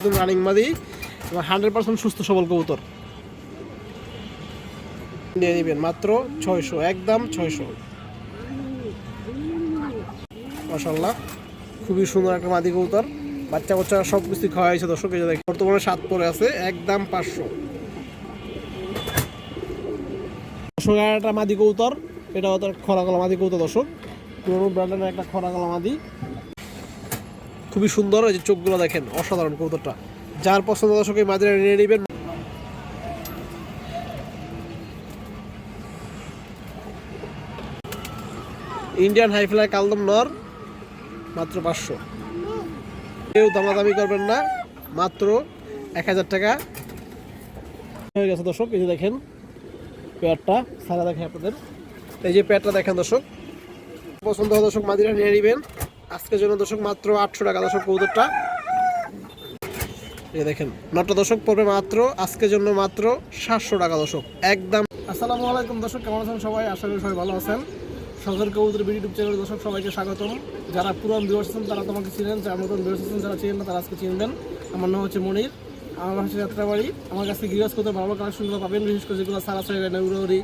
Running মাদি এবং hundred percent সুস্থ সবল কবুতর। নিয়ে নেবেন মাত্র ছয়শো, একদম ছয়শো। মাসাল্লাহ খুবই সুন্দর একটা মাদি কবুতর। বাচ্চা বাচ্চা সব কিছু খাওয়া হয়েছে দর্শক বর্তমানে সাত পরে আছে, একদম পাঁচশো। দর্শক একটা মাদি কবুতর এটা ওদের খরা গলা মাদি কবুতর দর্শক। পুরোনো ব্র্যান্ডের একটা খরা গলা মাদি। খুবই সুন্দর এই যে চোখগুলো দেখেন, অসাধারণ কবুতরটা। যার পছন্দ দর্শক এই মাদিরা নিয়ে নেবেন। ইন্ডিয়ান হাইফ্লাই কালদম নর, মাত্র পাঁচশো। কেউ দামাদামি করবেন না, মাত্র এক হাজার টাকা। হয়ে গেছে দর্শক, এই যে দেখেন পেয়ারটা সারা দেখেন আপনাদের। এই যে পেয়ারটা দেখেন দর্শক। পছন্দ হয় দর্শক মাদিরা নিয়ে নেবেন। আজকের জন্য দর্শক মাত্র আটশো টাকা, দর্শক কৌদরটা এই দেখেন নটা দর্শক পড়বে মাত্র, আজকের জন্য মাত্র সাতশো টাকা, দর্শক। একদম। আসসালামু আলাইকুম, দর্শক, কেমন আছেন সবাই? আশা করি সবাই ভালো আছেন। সরকার কবুতর ইউটিউব চ্যানেল দর্শক সবাইকে স্বাগতম। যারা পুরান ভিউয়ার্স আছেন, তারা তোমাকে চিনেন, যারা নতুন ভিউয়ার্স আছেন, যারা চিনেন না, তারা আজকে চিনবেন আমার নাম হচ্ছে মনির, আমার হচ্ছে যাত্রাবাড়ি। আমার কাছে গৃহস্থ করতে ভালো কালেকশনগুলো পাবেন, বিশেষ করে যেগুলো সারা ছয় নেউরি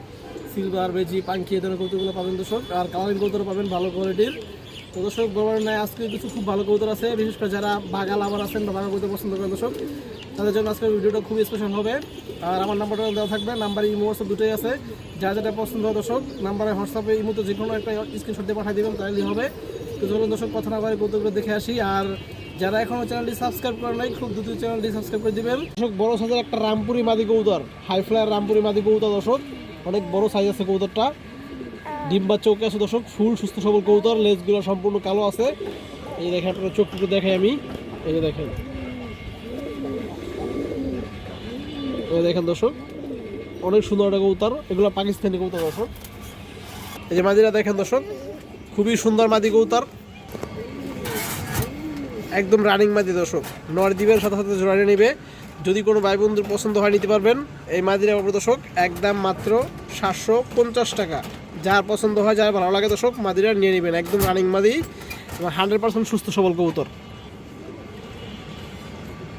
সিলভার বেজি, পাঙ্কি এ ধরনের কৌতুকগুলো পাবেন দর্শক। আর কালারিং কৌতুক পাবেন, ভালো কোয়ালিটির তো দর্শক বরাবর নাই আজকে কিছু খুব ভালো কৌতুক আছে, বিশেষ করে যারা বাগাল আবার আছেন বা বাগাল কৌতুক পছন্দ করেন দর্শক, তাদের জন্য আজকের ভিডিওটা খুবই স্পেশাল হবে। আর আমার নাম্বারটা দেওয়া থাকবে নাম্বার ইমো হোয়াটসঅ্যাপ দুটোই আছে। যা যেটা পছন্দ হয় দর্শক নাম্বারে হোয়াটসঅ্যাপে ইমোতে যে কোনো একটা স্ক্রিনশট দিয়ে পাঠিয়ে দেবেন তাহলেই হবে। তো চলুন দর্শক, কথা না বলে কৌতুকগুলো দেখে আসি। আর যারা এখনও চ্যানেলটি সাবস্ক্রাইব করে নাই, খুব দ্রুত চ্যানেলটি সাবস্ক্রাইব করে দিবেন। দর্শক, বড় সাইজের একটা রামপুরি মাদি কৌতর হাই ফ্লায়ার রামপুরি মাদি কৌতর দর্শক, অনেক বড় সাইজ আছে কৌতরটা ডিম্বা চোখে আছে দর্শক, ফুল, সুস্থ সবল কৌতর লেজগুলো সম্পূর্ণ কালো আছে। এই দেখেন আপনার চোখটুকু দেখাই আমি। এই যে দেখেন। দেখেন দর্শক, অনেক সুন্দর একটা কবুতর। এগুলো পাকিস্তানি কবুতর দর্শক। এই যে মাদিরা দেখেন দর্শক, খুবই সুন্দর মাদি কবুতর। একদম রানিং মাদি দর্শক। নর সাথে সাথে জোড়া নেবে। যদি কোনো ভাই বন্ধুর পছন্দ হয়, নিতে পারবেন। এই মাদিরা দর্শক, একদম মাত্র সাতশো পঞ্চাশ টাকা। যার পছন্দ হয়, যার ভালো লাগে দর্শক মাদিরা নিয়ে নেবেন। একদম রানিং মাদি। এবং হান্ড্রেড পার্সেন্ট সুস্থ সবল কবুতর।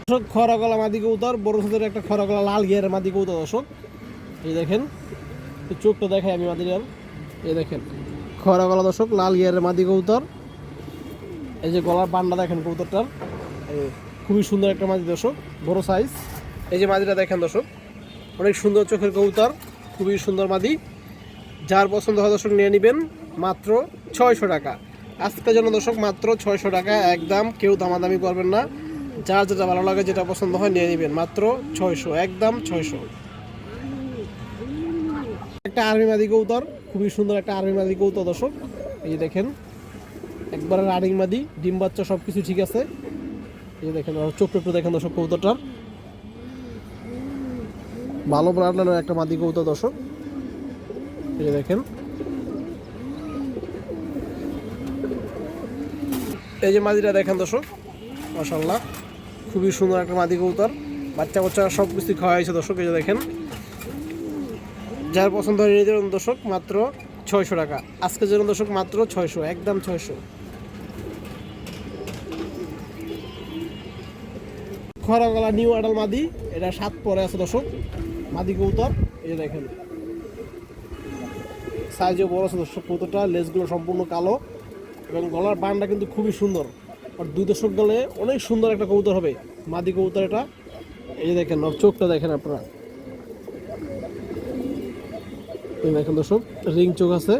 দর্শক খরা গলা মাদি কবুতর, বড় সাথে একটা খরা গলা লাল গিয়ারের মাদি কবুতর দর্শক। এই দেখেন চোখটা দেখাই আমি মাদিরার। এই দেখেন খরা গলা দর্শক, লাল গিয়ারের মাদি কবুতর। এই যে গলার বান্ডা দেখেন কবুতরটার। খুবই সুন্দর একটা মাদি দর্শক, বড় সাইজ এই যে মাদিটা দেখেন দর্শক, অনেক সুন্দর চোখের কবুতর, খুবই সুন্দর মাদি। যার পছন্দ হয় দর্শক নিয়ে নেবেন মাত্র ছয়শো টাকা। আজকের জন্য দর্শক মাত্র ছয়শো টাকা, একদম কেউ দামাদামি করবেন না। যার যেটা ভালো লাগে, যেটা পছন্দ হয় নিয়ে নেবেন মাত্র ছয়শো, একদম ছয়শো। একটা আর্মি মাদি কৌতর, খুবই সুন্দর একটা আর্মি মাদি কৌতর দর্শক। এই যে দেখেন, একবারে রানিং মাদি, ডিম বাচ্চা সব কিছু ঠিক আছে। এই যে দেখেন চোখ একটু দেখেন দর্শক কৌতরটার। ভালো ব্রান্ডের একটা মাদি কৌতর দর্শক। এই দেখেন। এই যে মাদিটা দেখেন দর্শক মাসাল্লাহ খুবই সুন্দর একটা মাদি কৌতর বাচ্চা বাচ্চা সব কিছু খাওয়া হয়েছে দর্শক, এই যে দেখেন। যার পছন্দ হয় যাবেন দর্শক, মাত্র ছয়শো টাকা। আজকের জন্য দর্শক, মাত্র ছয়শো, একদম ছয়শো। খরা গলা নিউ আডাল মাদি, এটা সাত পরে আছে দর্শক, মাদি কৌতর এই যে দেখেন। সাইজে বড় আছে দর্শক কৌতরটা লেজগুলো সম্পূর্ণ কালো এবং গলার বানটা কিন্তু খুবই সুন্দর। আর দুই দশক গলে অনেক সুন্দর একটা কবুতর হবে, মাদি কবুতর এটা। এই দেখেন ওর চোখটা দেখেন আপনারা। দেখেন দর্শক, রিং চোখ আছে।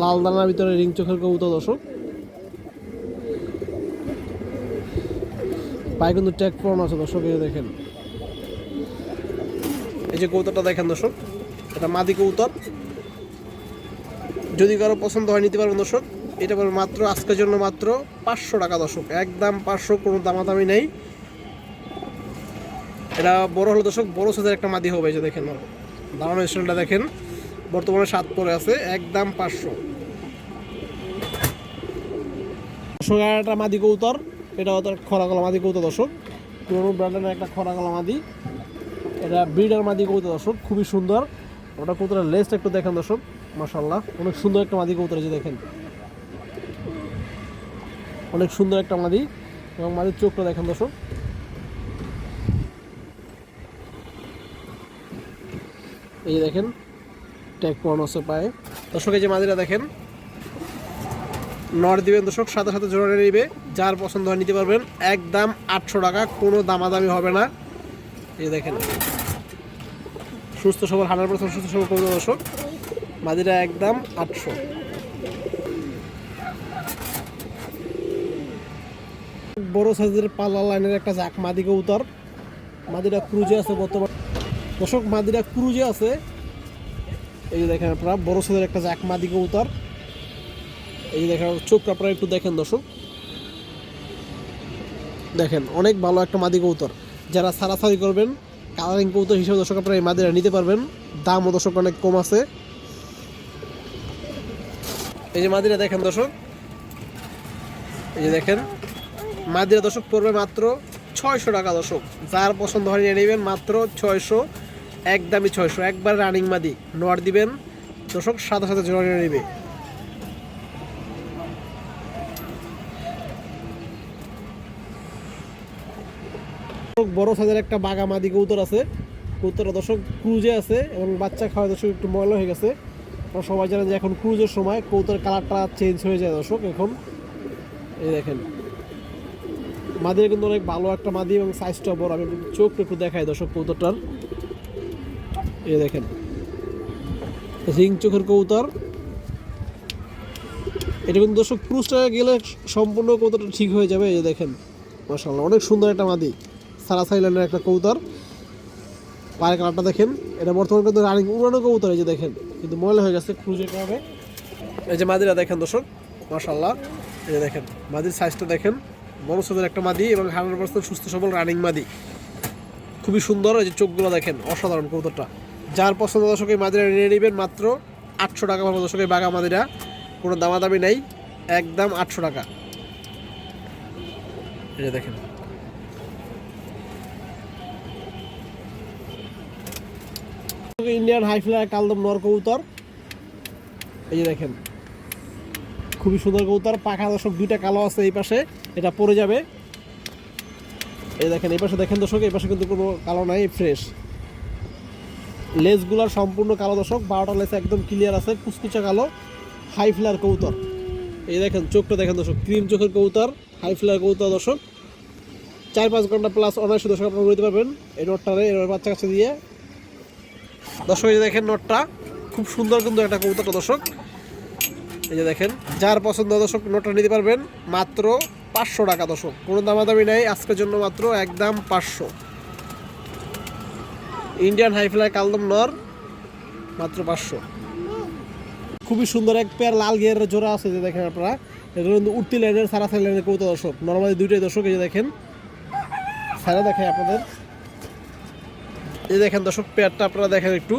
লাল দানার ভিতরে রিং চোখের কবুতর দর্শক। পায়ে কিন্তু ট্যাগ পরানো আছে দর্শক, এই দেখেন। এই যে কবুতরটা দেখেন দর্শক, এটা মাদি কবুতর। যদি কারও পছন্দ হয়, নিতে পারবেন দর্শক। এটা পারবে মাত্র, আজকের জন্য মাত্র পাঁচশো টাকা দর্শক। একদম পাঁচশো, কোনো দামাদামি নেই। এটা বড় হলো দর্শক, বড় সাইজের একটা মাদি হবে, এই যে দেখেন। দাঁড়ানো স্টাইলটা দেখেন। বর্তমানে সাত পরে আছে, একদম পাঁচশো। একটা মাদি কৌতর এটা ওদের খরাগলা মাদি কৌতর দর্শক। পুরোনো ব্র্যান্ডের একটা খরাগলা মাদি। এটা ব্রিডার মাদি কৌতর দর্শক, খুবই সুন্দর। ওটা কৌতরের লেসটা একটু দেখেন দর্শক। মাসাল্লাহ অনেক সুন্দর একটা মাদি কবুতর আছে দেখেন। অনেক সুন্দর একটা মাদি এবং মাদির চোখটা দেখেন দর্শক। এই দেখেন, ট্যাগ পড়ানো আছে পায়ে। দর্শক, এই যে মাদিরা দেখেন নর দিবেন দর্শক, সাথে সাথে জোড়া নিবে। যার পছন্দ হয় নিতে পারবেন। একদম আটশো টাকা, কোনো দামাদামি হবে না। এই দেখেন, সুস্থ সবল, হান্ড্রেড পার্সেন্ট সুস্থ সবার কবিতা দর্শক। মাদিরা একদম আটশো। বড় সাইজের পাল্লা লাইনের একটা জাক মাদি কবুতর। মাদিরা ক্রুজে আছে বর্তমান। দর্শক, মাদিরা ক্রুজে আছে। এই যে দেখেন আপনারা, বড় সাইজের একটা জাক মাদি কবুতর। এই যে দেখেন, চোখটা আপনারা একটু দেখেন দর্শক। দেখেন, অনেক ভালো একটা মাদি কবুতর। যারা সারাসারি করবেন কালারিং কৌতর হিসেবে দর্শক আপনারা এই মাদিরা নিতে পারবেন। দামও দর্শক অনেক কম আছে। এই যে মাদিরা দেখেন দর্শক। এই যে দেখেন। মাদিরা দর্শক পড়বে মাত্র ছয়শো টাকা দর্শক। যার পছন্দ হয় নিয়ে নেবেন মাত্র ছয়শো, একদমই ছয়শো। একবার রানিং মাদি, নোয়ার দিবেন। দর্শক, সাথে সাথে জোড়া নিয়ে নেবে। বড় সাইজের একটা বাগা মাদি কৌতর আছে। কৌতরটা দর্শক ক্রুজে আছে এবং বাচ্চা খাওয়া দর্শক একটু ময়লা হয়ে গেছে। আপনারা সবাই জানেন যে এখন ক্রুজের সময়, কৌতর কালারটা চেঞ্জ হয়ে যায় দর্শক এখন। এই দেখেন। মাদির কিন্তু অনেক ভালো একটা মাদি এবং সাইজটা বড়। আমি চোখটা একটু দেখাই দর্শক কৌতরটার। এই দেখেন। রিং চোখের কৌতর। এটা কিন্তু দর্শক ক্রুজটা গেলে সম্পূর্ণ কৌতরটা ঠিক হয়ে যাবে। এই দেখেন মাসাল্লাহ অনেক সুন্দর একটা মাদি। সারা সাইল্যান্ডের একটা কৌতর। পায়ের কালারটা দেখেন। এটা বর্তমানে কিন্তু রানিং উড়ানো কৌতর এই যে দেখেন। কিন্তু ময়লা হয়ে গেছে ক্রুজের কারণে এই যে মাদিরা দেখেন দর্শক মাসাল্লাহ এই যে দেখেন, মাদির সাইজটা দেখেন। বড় সাইজের একটা মাদি এবং হান্ড্রেড পার্সেন্ট সুস্থ সবল রানিং মাদি। খুবই সুন্দর, এই যে চোখগুলো দেখেন, অসাধারণ কৌতরটা যার পছন্দ দর্শক, এই মাদিরা নিয়ে নেবেন মাত্র আটশো টাকা পাবো এই বাঘা মাদিরা। কোনো দামাদামি নেই, একদম আটশো টাকা। এই যে দেখেন ইন্ডিয়ান হাইফ্লার কালদম নর কবুতর। এই যে দেখেন, খুবই সুন্দর কবুতর, পাখা দর্শক দুইটা কালো আছে এই পাশে, এটা পড়ে যাবে। এই দেখেন, এই পাশে দেখেন দর্শক, এই পাশে কিন্তু কোনো কালো নাই ফ্রেশ লেজগুলোর সম্পূর্ণ কালো দর্শক, বারোটা লেস একদম ক্লিয়ার আছে, কুচকুচা কালো হাই ফ্লার কবুতর। এই দেখেন, চোখটা দেখেন দর্শক, ক্রিম চোখের কবুতর হাই ফ্লার কবুতর দর্শক। চার পাঁচ ঘণ্টা প্লাস অনায়াসে দর্শক আপনারা উড়তে পারবেন, এই নোটটারে এর বাচ্চা কাছে দিয়ে। দর্শক, এই যে দেখেন নোটটা, খুব সুন্দর কিন্তু একটা কবুতরটা দর্শক। এই যে দেখেন, যার পছন্দ দর্শক, নোটটা নিতে পারবেন মাত্র পাঁচশো টাকা দর্শক। কোনো দামাদামি নেই, আজকের জন্য মাত্র একদম পাঁচশো। ইন্ডিয়ান হাইফ্লাই কালদম নর, মাত্র পাঁচশো। খুবই সুন্দর এক পেয়ার লাল গিয়ারের জোড়া আছে যে দেখেন আপনারা। এগুলো কিন্তু উঠতি লাইনের সারা সারা লাইনের কৌতো দর্শক। নর্মালি দুইটাই দর্শক, এই যে দেখেন। সারা দেখে আপনাদের। এই দেখেন দর্শক, পেয়ারটা আপনারা দেখেন একটু।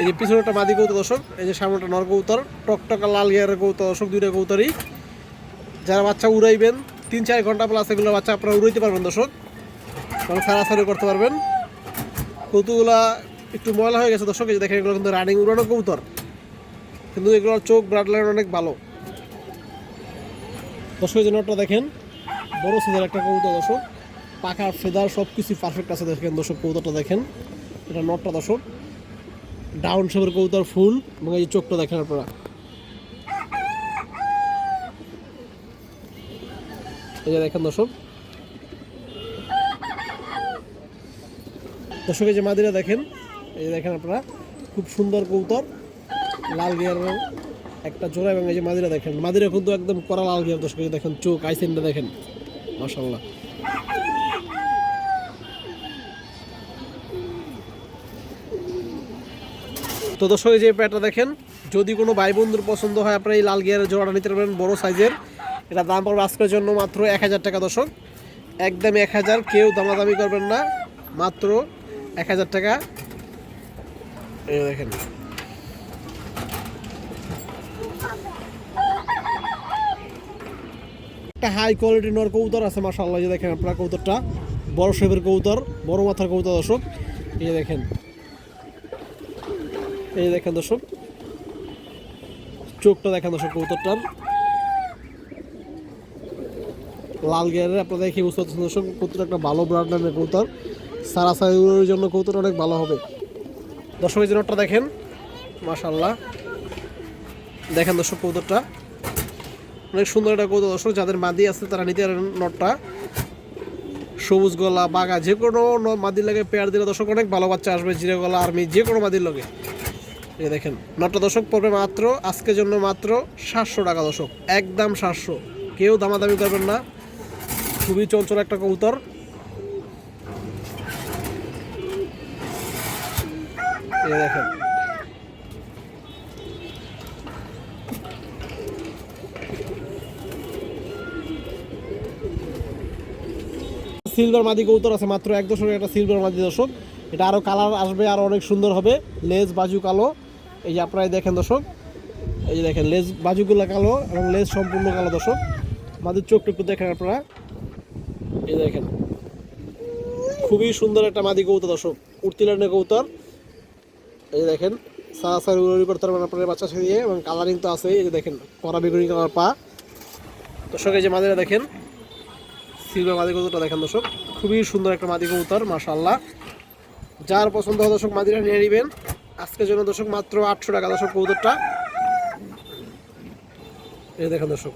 এই যে পিছনেটা মাদি কৌতো দর্শক, এই যে সামনেটা নর কৌতর টকটকা লাল গিয়ারের কৌতো দর্শক, দুইটা কৌতরই যারা বাচ্চা উড়াইবেন, তিন চার ঘণ্টা প্লাস এগুলো বাচ্চা আপনারা উড়াইতে পারবেন, দর্শক। মানে সারাসারি করতে পারবেন। কৌতুগুলা একটু ময়লা হয়ে গেছে, দর্শক, এই যে দেখেন, এগুলো কিন্তু রানিং উড়ানো কৌতর কিন্তু এগুলোর চোখ ব্লাড লাইন অনেক ভালো। দর্শক যে নটটা দেখেন, বড় সিজার একটা কৌতর দর্শক। পাখা ফেদার সব কিছু পারফেক্ট আছে, দেখেন, দর্শক কৌতরটা দেখেন। এটা নটটা দর্শক। ডাউন শেপের কৌতর ফুল এবং এই যে চোখটা দেখেন আপনারা। এই যে দেখেন দর্শক। দর্শক, এই যে মাদিরা দেখেন, এই যে দেখেন আপনারা, খুব সুন্দর কৌতর লাল গিয়ারের একটা জোড়া এবং এই যে মাদিরা দেখেন। মাদিরা কিন্তু একদম করা লাল গিয়ার দর্শক দেখেন চোখ আইসেনটা দেখেন। মাশাল্লাহ তো দর্শক যে প্যাটটা দেখেন, যদি কোনো ভাই বন্ধুর পছন্দ হয়, আপনারা এই লাল গিয়ারের জোড়াটা নিতে পারবেন, বড় সাইজের। এটা দাম পড়বে আজকের জন্য মাত্র এক হাজার টাকা দর্শক। একদম এক হাজার, কেউ দামাদামি করবেন না, মাত্র এক হাজার টাকা। দেখেন। একটা হাই কোয়ালিটি নর কবুতর আছে মাসাল্লাহ যে দেখেন আপনার কবুতরটা। বড় শেপের কবুতর, বড় মাথার কবুতর দর্শক। এই দেখেন। এই দেখেন দর্শক, চোখটা দেখেন দর্শক কবুতরটার। লাল গিয়ারের আপনারা দেখে বুঝতে পারছেন দর্শক কবুতর একটা ভালো ব্রান্ডের কবুতর। সারা সাইজের জন্য কবুতর অনেক ভালো হবে। দর্শক, এই যে নটটা দেখেন মাশাল্লাহ দেখেন দর্শক কৌতরটা অনেক সুন্দর একটা কৌতুক দর্শক, যাদের মাদি আছে তারা নিতে পারেন নটটা সবুজ গলা, বাঘা, যে কোনো মাদির লাগে পেয়ার দিলে দর্শক অনেক ভালো বাচ্চা আসবে, জিরে গলা, আর্মি, যে কোনো মাদির লগে। এই দেখেন নটটা দশক পড়বে মাত্র, আজকের জন্য মাত্র সাতশো টাকা দশক। একদম সাতশো। কেউ দামাদামি করবেন না। খুবই চঞ্চল একটা কবুতর। এই দেখেন। সিলভার মাদি কৌতর আছে, মাত্র এক দশকের একটা সিলভার মাদি দশক। এটা আরও কালার আসবে আরও অনেক সুন্দর হবে। লেজ বাজু কালো। এই যে আপনারাই দেখেন দর্শক, এই যে দেখেন, লেজ বাজুগুলো কালো এবং লেজ সম্পূর্ণ কালো দর্শক। মাদির চোখটা একটু দেখেন আপনারা। এই দেখেন, খুবই সুন্দর একটা মাদি কৌতর দর্শক, উর্তিলানের কৌতর এই দেখেন, সারাসারি উড়ি করতে পারবেন আপনার বাচ্চা দিয়ে এবং কালারিং তো আছে এই যে দেখেন কড়া বেগুনি কালার পা। দর্শক, এই যে মাদিরা দেখেন সিলভার মাদি কবুতরটা দেখেন দর্শক, খুবই সুন্দর একটা মাদি কবুতর মাশাল্লাহ যার পছন্দ হয় দর্শক, মাদিরা নিয়ে নেবেন। আজকের জন্য দর্শক মাত্র আটশো টাকা। দর্শক, কবুতরটা। এই দেখেন দর্শক।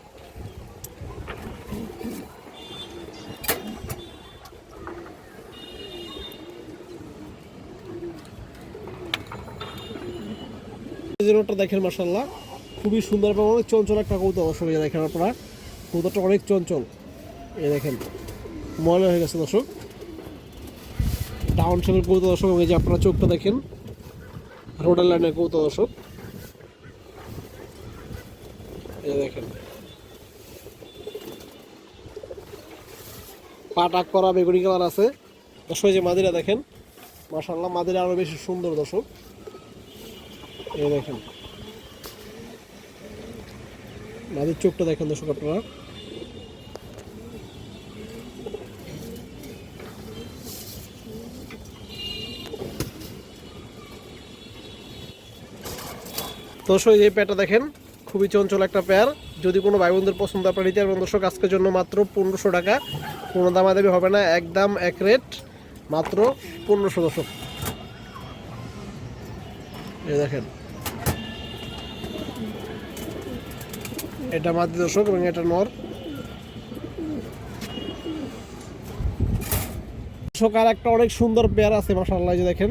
দেখেন মাশাল্লাহ খুবই সুন্দর এবং অনেক চঞ্চল একটা কবুতর, দর্শক, এই দেখেন আপনারা। কবুতরটা অনেক চঞ্চল। এই দেখেন, ময়লা হয়ে গেছে দর্শক। ডাউন শেপের কৌতো দর্শক এই যে আপনারা চোখটা দেখেন। রোডার লাইনের কৌতো দর্শক। দেখেন। পাটাক করা বেগুনি কালার আছে। দর্শক যে মাদিরা দেখেন মাশাল্লাহ মাদিরা আরও বেশি সুন্দর দর্শক। এই দেখেন। মাদির চোখটা দেখেন দর্শক আপনারা। দর্শক এই পেয়ারটা দেখেন, খুবই চঞ্চল একটা পেয়ার। যদি কোনো ভাই বোনদের পছন্দ, আপনার নিতে পারবেন দর্শক, আজকের জন্য মাত্র পনেরোশো টাকা। কোনো দামাদামি হবে না, একদম এক রেট মাত্র পনেরোশো দর্শক। এই দেখেন। এটা মাদি দর্শক এবং এটা নর। দর্শক আর একটা অনেক সুন্দর পেয়ার আছে মাসাল্লাহ যে দেখেন।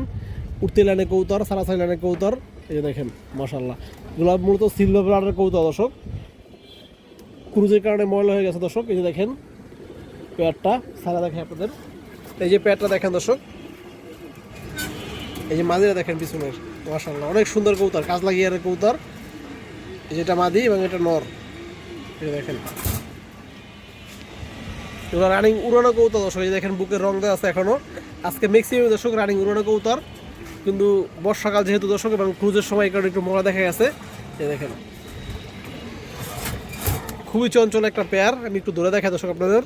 উঠতে লাইনে কৌতর সারাসারি লাইনে কৌতর। এই যে দেখেন মাসাল্লাহ এগুলো মূলত সিলভার ব্লাডের কৌতর দর্শক। ক্রুজের কারণে ময়লা হয়ে গেছে, দর্শক। এই যে দেখেন, পেয়ারটা। সারা দেখেন আপনাদের। এই যে পেয়ারটা দেখেন, দর্শক। এই যে মাদিরা দেখেন পিছনের। মাসাল্লাহ অনেক সুন্দর কৌতার কাজ লাগিয়ে কৌতার এই যেটা মাদি এবং এটা নর। এই যে দেখেন। এগুলো রানিং উড়ানো কৌতর দর্শক। এই দেখেন, বুকের রং দেওয়া আছে এখনও। আজকে ম্যাক্সিমাম দর্শক রানিং উড়ানো কৌতর কিন্তু বর্ষাকাল যেহেতু দর্শক এবং ক্রুজের সময় এখানে একটু মরা দেখা গেছে, এই দেখেন। খুবই চঞ্চল একটা পেয়ার আমি একটু দূরে দেখাই দর্শক আপনাদের।